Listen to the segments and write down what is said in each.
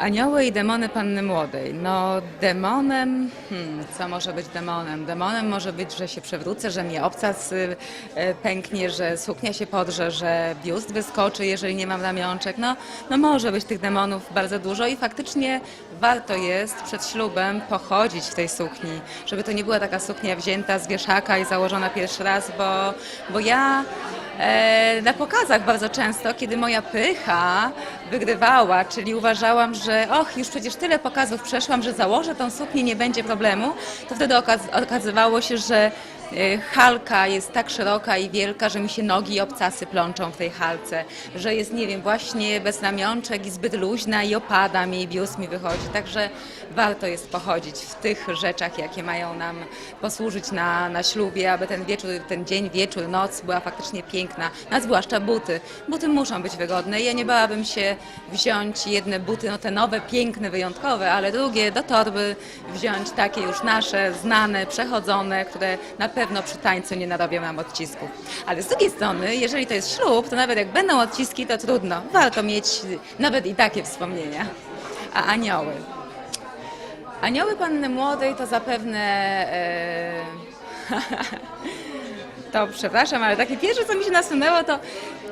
Anioły i demony Panny Młodej. No demonem, hmm, co może być demonem? Demonem może być, że się przewrócę, że mnie obcas y, y, pęknie, że suknia się podrze, że biust wyskoczy, jeżeli nie mam ramionczek. No, no może być tych demonów bardzo dużo i faktycznie warto jest przed ślubem pochodzić w tej sukni, żeby to nie była taka suknia wzięta z wieszaka i założona pierwszy raz, bo, bo ja e, na pokazach bardzo często, kiedy moja pycha wygrywała, czyli uważałam, że och, już przecież tyle pokazów przeszłam, że założę tą suknię, nie będzie problemu, to wtedy okaz- okazywało się, że halka jest tak szeroka i wielka, że mi się nogi i obcasy plączą w tej halce, że jest, nie wiem, właśnie bez ramionczek i zbyt luźna i opada mi i biust mi wychodzi, także warto jest pochodzić w tych rzeczach, jakie mają nam posłużyć na, na ślubie, aby ten wieczór, ten dzień, wieczór, noc była faktycznie piękna, a zwłaszcza buty. Buty muszą być wygodne. Ja nie bałabym się wziąć jedne buty, no te nowe, piękne, wyjątkowe, ale drugie do torby wziąć takie już nasze, znane, przechodzone, które na pewno przy tańcu nie narobią nam odcisków. Ale z drugiej strony, jeżeli to jest ślub, to nawet jak będą odciski, to trudno. Warto mieć nawet i takie wspomnienia. A anioły? Anioły Panny Młodej to zapewne... E, to przepraszam, ale takie pierwsze, co mi się nasunęło, to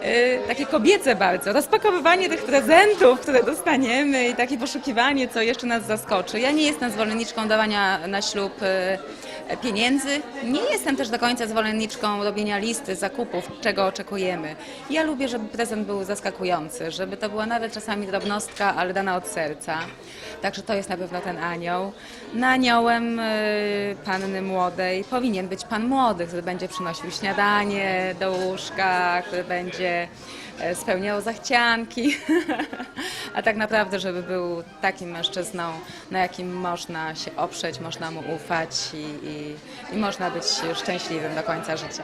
e, takie kobiece bardzo. Rozpakowywanie tych prezentów, które dostaniemy i takie poszukiwanie, co jeszcze nas zaskoczy. Ja nie jestem zwolenniczką dawania na ślub e, pieniędzy. Nie jestem też do końca zwolenniczką robienia listy zakupów, czego oczekujemy. Ja lubię, żeby prezent był zaskakujący, żeby to była nawet czasami drobnostka, ale dana od serca. Także to jest na pewno ten anioł. Na aniołem y, panny młodej powinien być pan młody, który będzie przynosił śniadanie do łóżka, który będzie e, spełniał zachcianki. A tak naprawdę, żeby był takim mężczyzną, na jakim można się oprzeć, można mu ufać i, i, i można być szczęśliwym do końca życia.